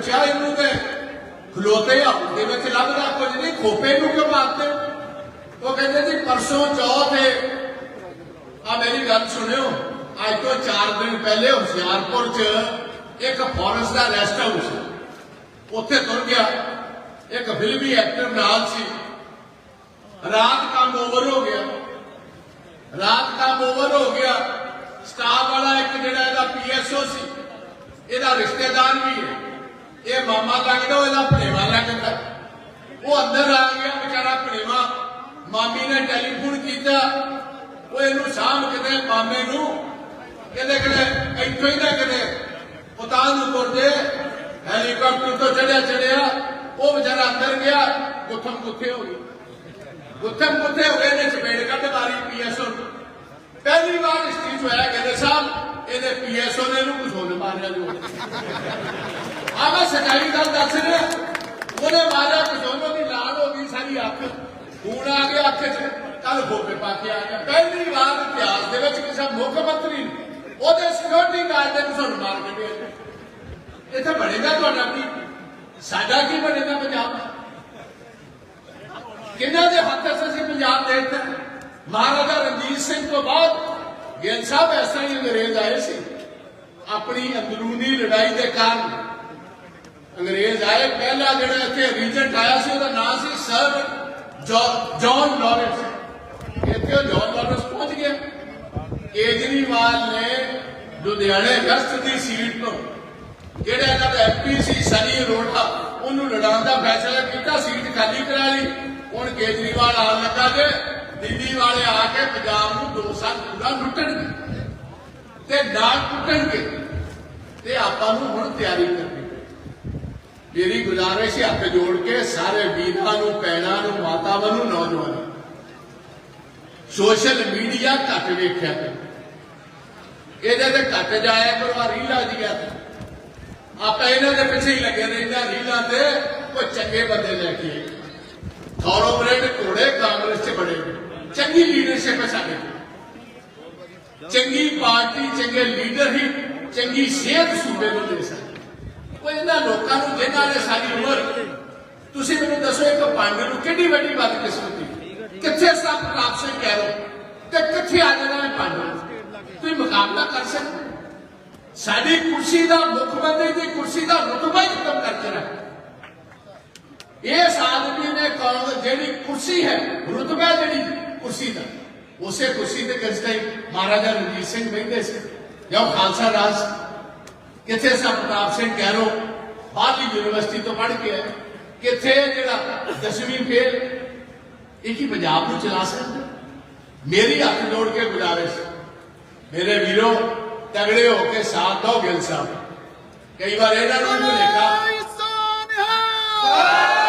ਪੁੱਛਿਆ ਇਹਨੂੰ ਤੇ ਖਲੋਤੇ ਹੱਥ ਦੇ ਵਿੱਚ ਲੱਭਦਾ ਕੁਝ ਨਹੀਂ, ਖੋਪੇ ਨੂੰ ਕਿਉਂ ਮਾਰਦੇ? ਉਹ ਕਹਿੰਦੇ ਜੀ, ਪਰਸੋਂ ਚੌਥ ਹੈ ਆ ਮੇਰੀ ਗੱਲ ਸੁਣਿਓ, ਅੱਜ ਤੋਂ 4 ਦਿਨ ਪਹਿਲੇ ਹੁਸ਼ਿਆਰਪੁਰ 'ਚ ਇੱਕ ਫੋਰੈਸਟ ਦਾ ਰੈਸਟ ਹਾਊਸ ਉੱਥੇ ਤੁਰ ਗਿਆ। ਇੱਕ ਫਿਲਮੀ ਐਕਟਰ ਨਾਲ ਸੀ। ਰਾਤ ਕੰਮ ਓਵਰ ਹੋ ਗਿਆ। ਰਾਤ ਕੰਮ ਓਵਰ ਹੋ ਗਿਆ। ਸਟਾਫ ਵਾਲਾ ਇੱਕ ਜਿਹੜਾ ਇਹਦਾ ਪੀਐਸਓ ਸੀ, ਇਹਦਾ ਰਿਸ਼ਤੇਦਾਰ ਵੀ ਹੈ। ਇਹ ਮਾਮਾ ਲੱਗਦਾ ਉਹ ਇਹਦਾ ਭਣੇਵਾ ਲੱਗਦਾ ਉਹ ਅੰਦਰ ਆ ਗਿਆ, ਵਿਚਾਰਾ ਭਣੇਵਾ। ਮਾਮੀ ਨੇ ਟੈਲੀਫੋਨ ਕੀਤਾ। ਉਹ ਇਹਨੂੰ ਸਾਂਭ ਕਿਤੇ ਮਾਮੇ ਨੂੰ। ਕਹਿੰਦੇ ਕਿਤੇ ਇੱਥੋਂ ਹੀ ਨਾ ਕਿਤੇ ਉਤਾਰ ਨੂੰ ਤੁਰਦੇ ਹੈਲੀਕਾਪਟਰ ਤੋਂ ਚੜਿਆ ਚੜਿਆ। ਉਹ ਵਿਚਾਰਾ ਅੰਦਰ ਗਿਆ। ਗੁੱਥਮ ਗੁੱਥੇ ਹੋ ਗਈ ਗੁੱਥਮ ਗੁੱਥੇ ਹੋ ਗਏ ਨੇ ਚਪੇੜ ਕੱਢ ਮਾਰੀ ਪੀਐਸਓ ਨੂੰ। ਪਹਿਲੀ ਵਾਰ ਇਸ ਚੀਜ਼ ਹੋਇਆ ਕਹਿੰਦੇ ਸਾਹਿਬ ਇਹਦੇ ਪੀਐਸਓ ਨੇ ਇਹਨੂੰ ਕੁਝ ਹੋਰ ਮਾਰਿਆ ਜੋ। ਸਚਾਈ ਗੱਲ ਦੱਸ ਰਿਹਾ। ਉਹਨੇ ਮਾਰਿਆ ਕੁਝ ਦੀ ਲਾੜ ਹੋ ਗਈ ਸਾਰੀ ਅੱਖ। ਖੂਨ ਆ ਗਿਆ ਅੱਖ 'ਚ। ਕੱਲ ਗੋਪੇ ਪਾ ਕੇ ਆ। ਗਿਆ ਪਹਿਲੀ ਵਾਰ ਇਤਿਹਾਸ ਦੇ ਵਿੱਚ ਕਿਸੇ ਮੁੱਖ ਮੰਤਰੀ ਨੇ ਉਹਦੇ ਸਿਕਿਉਰਿਟੀ ਗਾਰਡ ਨੇ ਕੁਝ ਮਾਰ ਕੇ ਭੇਜਿਆ ਇੱਥੇ ਬਣੇਗਾ ਤੁਹਾਡਾ ਕੀ? ਸਾਡਾ ਕੀ ਬਣੇਗਾ ਪੰਜਾਬ? ਦਾ ਕਿਹਨਾਂ ਦੇ ਹੱਥ ਅਸੀਂ ਪੰਜਾਬ ਦੇ ਦਿੱਤਾ ਮਹਾਰਾਜਾ ਰਣਜੀਤ ਸਿੰਘ ਤੋਂ ਬਾਅਦ ਗਿੱਲ ਸਾਹਿਬ ਇਸ ਤਰ੍ਹਾਂ ਹੀ ਅੰਗਰੇਜ਼ ਆਏ ਸੀ। ਆਪਣੀ ਅੰਦਰੂਨੀ ਲੜਾਈ ਦੇ ਕਾਰਨ ਅੰਗਰੇਜ਼ ਆਏ, ਪਹਿਲਾ ਜਿਹੜਾ ਇੱਥੇ ਰੀਜੈਂਟ ਆਇਆ ਸੀ, ਉਹਦਾ ਨਾਮ ਸੀ ਸਰ ਜੌ- ਜੌਨ ਲਾਰੈਂਸ। ਇੱਥੇ ਉਹ ਜੌਨ ਲਾਰੈਂਸ ਪਹੁੰਚ ਗਿਆ। ਕੇਜਰੀਵਾਲ ਨੇ ਲੁਧਿਆਣੇ ਗਸਤ ਦੀ ਸੀਟ ਤੋਂ, ਜਿਹੜਾ ਇਹਨਾਂ ਦਾ ਐਮਪੀ ਸੀ ਸਨੀ ਅਰੋੜਾ, ਉਹਨੂੰ ਲੜਾਉਣ ਦਾ ਫੈਸਲਾ ਕੀਤਾ ਸੀਟ ਖਾਲੀ ਕਰਾ ਲਈ। ਹੁਣ ਕੇਜਰੀਵਾਲ ਆਉਣ ਲੱਗਾ ਜੇ, ਦਿੱਲੀ ਵਾਲੇ ਆ ਕੇ ਪੰਜਾਬ ਨੂੰ ਦੋ ਸਾਲ ਪੂਰਾ ਲੁੱਟਣਗੇ। ਤੇ ਨਾ ਟੁੱਟਣਗੇ। ਤੇ ਆਪਾਂ ਨੂੰ ਹੁਣ ਤਿਆਰੀ ਕਰਨੀ ਮੇਰੀ ਗੁਜ਼ਾਰਿਸ਼ ਹੈ ਹੱਥ ਜੋੜ ਕੇ ਸਾਰੇ ਵੀਰਾਂ ਨੂੰ, ਭੈਣਾਂ ਨੂੰ, ਮਾਤਾਵਾਂ ਨੂੰ, ਨੌਜਵਾਨਾਂ ਨੂੰ। ਸੋਸ਼ਲ ਮੀਡੀਆ ਘੱਟ ਵੇਖਿਆ ਕਰੋ ਇਹਦੇ ਤੇ ਘੱਟ ਜਾਇਆ ਕਰੋ ਰੀਲਾ ਰੀਲਾਂ ਦੀਆਂ ਆਪਾਂ ਇਹਨਾਂ ਦੇ ਪਿੱਛੇ ਹੀ ਲੱਗੇ ਰਹਿੰਦੇ ਰੀਲਾਂ ਤੇ ਕੋਈ ਚੰਗੇ ਬੰਦੇ ਲੈ ਕੇ ਆਈਏ। ਘੋੜੇ ਕਾਂਗਰਸ 'ਚ ਬੜੇ ਚੰਗੀ ਲੀਡਰਸ਼ਿਪ ਹੈ ਸਾਡੇ ਕੋਲ। ਚੰਗੀ ਪਾਰਟੀ, ਚੰਗੇ ਲੀਡਰ ਹੀ, ਚੰਗੀ ਸਿਹਤ ਸੂਬੇ ਨੂੰ ਦੇ ਸਕਦੇ। ਕੋਈ ਇਹਨਾਂ ਲੋਕਾਂ ਨੂੰ, ਜਿਨ੍ਹਾਂ ਨੇ ਸਾਰੀ ਉਮਰ ਤੁਸੀਂ ਮੈਨੂੰ ਦੱਸੋ ਇੱਕ ਪੰਡ ਨੂੰ ਕਿੰਨੀ ਵੱਡੀ ਬਦਕਿਸਮਤੀ ਕਿੱਥੇ ਸਭ ਪ੍ਰਾਪ ਸਿੰਘ ਕਹਿ ਲੋ ਤੇ ਕਿੱਥੇ ਆ ਜਾਣਾ ਹੈ ਪੰਡ ਤੁਸੀਂ ਮੁਕਾਬਲਾ ਕਰ ਸਕਦੇ ਸਾਡੀ ਕੁਰਸੀ ਦਾ ਮੁੱਖ ਮੰਤਰੀ ਦੀ ਕੁਰਸੀ ਦਾ ਰੁਤਬਾ ਹੀ ਖਤਮ ਕਰ ਰੱਖ ਇਸ ਆਦਮੀ ਨੇ ਕਾਂਗਰਸ ਜਿਹੜੀ ਕੁਰਸੀ ਹੈ, ਰੁਤਬਾ ਜਿਹੜੀ ਕੁਰਸੀ ਦਾ, ਉਸੇ ਕੁਰਸੀ ਤੇ ਕਿਸ ਟਾਈਮ ਮਹਾਰਾਜਾ ਰਣਜੀਤ ਸਿੰਘ ਬੈਠੇ ਸੀ। ਜਦ ਖਾਲਸਾ ਰਾਜ ਕਿੱਥੇ ਸਾ ਪ੍ਰਤਾਪ ਸਿੰਘ ਕੈਰੋ ਬਾਹਰਲੀ ਯੂਨੀਵਰਸਿਟੀ ਤੋਂ ਪੜ੍ਹ ਕੇ ਆਏ। ਕਿੱਥੇ ਜਿਹੜਾ ਦਸਵੀਂ ਫੇਲ ਇਹ ਕੀ ਪੰਜਾਬ ਨੂੰ ਚਲਾ ਸਕਦਾ? ਮੇਰੀ ਹੱਥ ਜੋੜ ਕੇ ਗੁਜ਼ਾਰਿਸ਼। ਮੇਰੇ ਵੀਰੋ, ਤਗੜੇ ਹੋ ਕੇ ਸਾਥ ਦਿਓ ਗਿਲ ਸਾਹਿਬ। ਕਈ ਵਾਰ ਇਹਨਾਂ ਨੂੰ ਵੀ ਲਿਖਾ Sonia!